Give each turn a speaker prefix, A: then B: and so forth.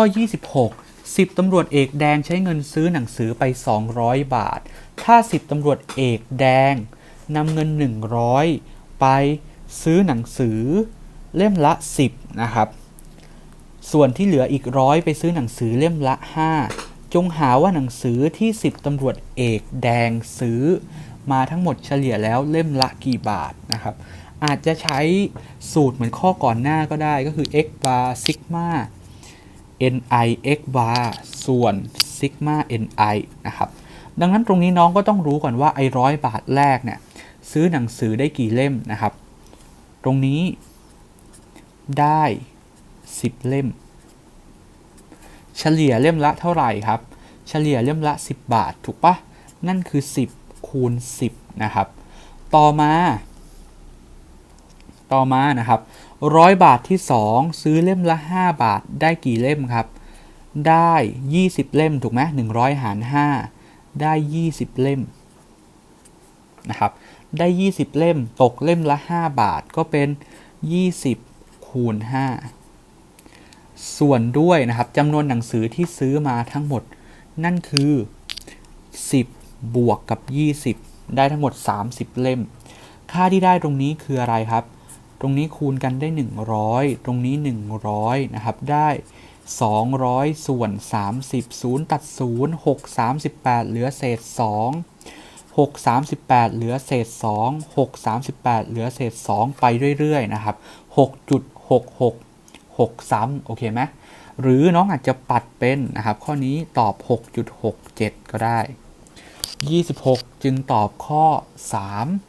A: ข้อ 26 10ตำรวจเอกแดงใช้เงินซื้อหนังสือไป 200 บาท ถ้า 10ตำรวจเอกแดงนำเงิน 100 ไปซื้อหนังสือเล่มละ 10 นะครับ ส่วนที่เหลืออีกร้อยไปซื้อหนังสือเล่มละ 5 จงหาว่าหนังสือที่ 10ตำรวจเอกแดงซื้อ มาทั้งหมดเฉลี่ยแล้วเล่มละกี่บาทนะครับ อาจจะใช้สูตรเหมือนข้อก่อนหน้าก็ได้ก็คือ x bar sigma ni x bar ส่วน sigma ni นะครับ ดังนั้นตรงนี้น้องก็ต้องรู้ก่อนว่าไอ้ร้อยบาทแรกเนี่ยซื้อหนังสือได้กี่เล่มนะครับ ตรงนี้ได้ 10 เล่ม เฉลี่ยเล่มละเท่าไหร่ครับ เฉลี่ยเล่มละ 10 บาทถูกปะนั่นคือ 10 คูณ 10 นะครับ ต่อมา ต่อมานะครับ ร้อยบาทที่ 2 ซื้อเล่มละ 5 บาทได้กี่เล่มครับ ได้ 20 เล่มถูกไหม100หาร 5 ได้ 20 เล่มนะครับได้ 20 เล่มตกเล่มละ 5 บาทก็เป็น 20 คูณ 5 ส่วนด้วยนะครับจำนวนหนังสือที่ซื้อมาทั้งหมด นั่นคือ 10 บวกกับ 20 ได้ทั้งหมด 30 เล่ม ค่าที่ได้ตรงนี้คืออะไรครับ ตรงนี้คูณกันได้ 100 ตรงนี้ 100 นะครับ ได้ 200 ส่วน 30 0 ตัด 0 6 38 เหลือเศษ 2 6 38 เหลือเศษ 2 6 38 เหลือเศษ 2 ไปเรื่อยๆ นะครับ 6.66 6 ซ้ำโอเคไหมหรือน้องอาจจะปัดเป็นนะครับ ข้อนี้ตอบ 6.67 ก็ได้ 26 จึงตอบข้อ 3